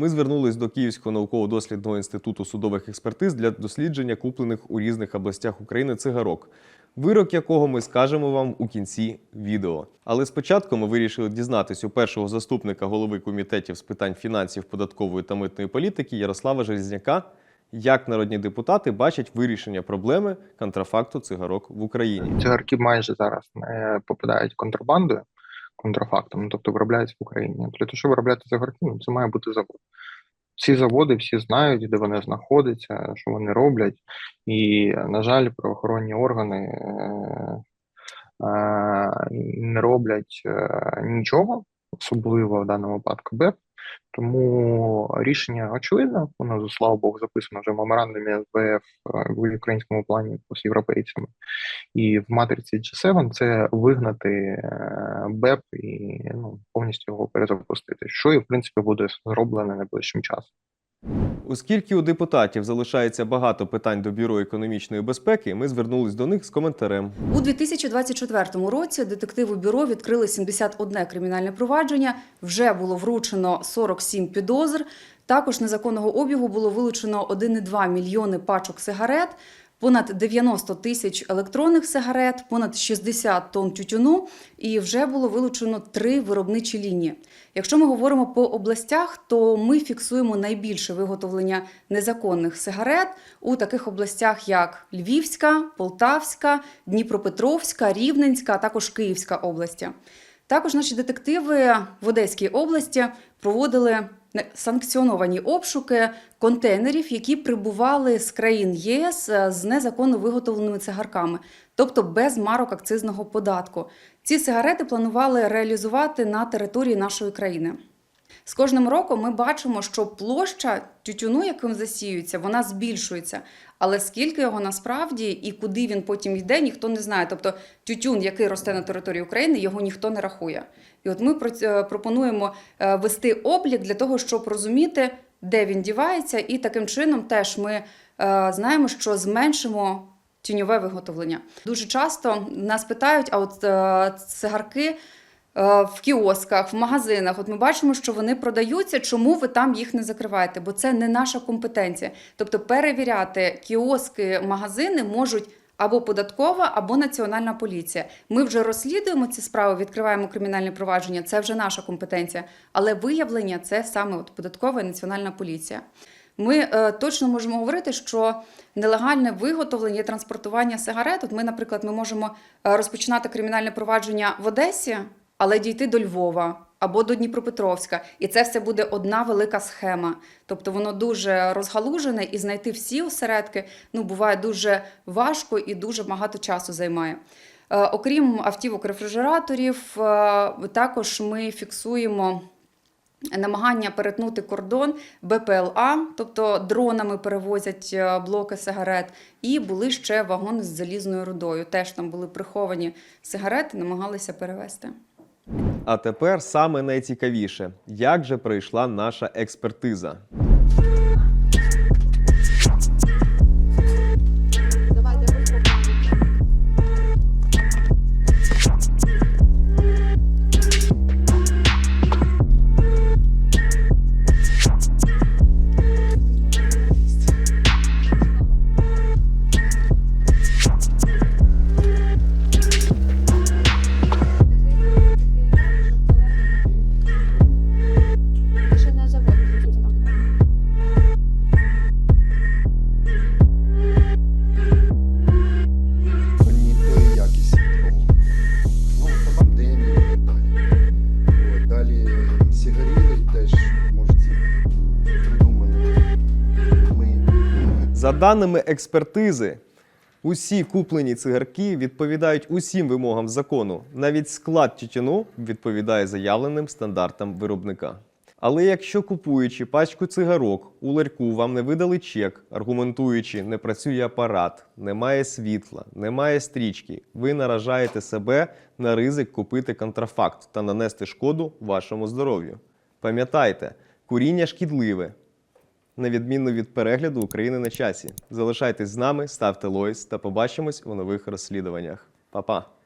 ми звернулись до Київського науково-дослідного інституту судових експертиз для дослідження куплених у різних областях України цигарок. Вирок якого ми скажемо вам у кінці відео. Але спочатку ми вирішили дізнатись у першого заступника голови комітетів з питань фінансів, податкової та митної політики Ярослава Железняка, як народні депутати бачать вирішення проблеми контрафакту цигарок в Україні. цигарки майже зараз не попадають контрабандою, контрафактом, ну, тобто виробляється в Україні. Для того, щоб виробляти за ну, це має бути завод. Всі заводи, всі знають, де вони знаходяться, що вони роблять, і, на жаль, правоохоронні органи е, е, не роблять е, нічого, особливо в даному випадку БЕП. Тому рішення очевидне, воно слава Богу записано вже в меморандумі СБФ е, в українському плані з європейцями. І в матриці G7 це вигнати е, БЕП і ну, повністю його перезапустити, що і в принципі буде зроблено найближчим часом. Оскільки у депутатів залишається багато питань до бюро економічної безпеки, ми звернулись до них з коментарем. У 2024 році детективу бюро відкрили 71 кримінальне провадження. Вже було вручено 47 підозр. Також незаконного обігу було вилучено 1,2 мільйони пачок сигарет, понад 90 тисяч електронних сигарет, понад 60 тонн тютюну, і вже було вилучено три виробничі лінії. Якщо ми говоримо по областях, то ми фіксуємо найбільше виготовлення незаконних сигарет у таких областях, як Львівська, Полтавська, Дніпропетровська, Рівненська, а також Київська області. Також наші детективи в Одеській області проводили санкціоновані обшуки контейнерів, які прибували з країн ЄС е, з незаконно виготовленими цигарками, тобто без марок акцизного податку. Ці сигарети планували реалізувати на території нашої країни. З кожним роком ми бачимо, що площа тютюну, яким засіюється, вона збільшується. Але скільки його насправді і куди він потім йде, ніхто не знає. Тобто тютюн, який росте на території України, його ніхто не рахує. І от ми е, пропонуємо е, вести облік для того, щоб розуміти, де він дівається, і таким чином теж ми е, знаємо, що зменшимо тіньове виготовлення. Дуже часто нас питають, а от е, цигарки в кіосках, в магазинах. От ми бачимо, що вони продаються. Чому ви там їх не закриваєте? Бо це не наша компетенція. Тобто перевіряти кіоски, магазини можуть. Або податкова, або національна поліція. Ми вже розслідуємо ці справи, відкриваємо кримінальне провадження. Це вже наша компетенція. Але виявлення це саме от податкова і національна поліція. Ми е, точно можемо говорити, що нелегальне виготовлення і транспортування сигарет. От ми, наприклад, ми можемо е, розпочинати кримінальне провадження в Одесі, але дійти до Львова або до Дніпропетровська, і це все буде одна велика схема. Тобто воно дуже розгалужене, і знайти всі осередки ну буває дуже важко і дуже багато часу займає. Е, Окрім автівок рефрижераторів, е, також ми фіксуємо намагання перетнути кордон БПЛА, тобто дронами перевозять е, блоки сигарет, і були ще вагони з залізною рудою. Теж там були приховані сигарети, намагалися перевезти. А тепер саме найцікавіше, як же пройшла наша експертиза. За даними експертизи, усі куплені цигарки відповідають усім вимогам закону. Навіть склад тютюну відповідає заявленим стандартам виробника. Але якщо купуючи пачку цигарок у ларьку вам не видали чек, аргументуючи, не працює апарат, немає світла, немає стрічки, ви наражаєте себе на ризик купити контрафакт та нанести шкоду вашому здоров'ю. Пам'ятайте, куріння шкідливе, на відміну від перегляду України на часі. Залишайтесь з нами, ставте лойс та побачимось у нових розслідуваннях. Па-па!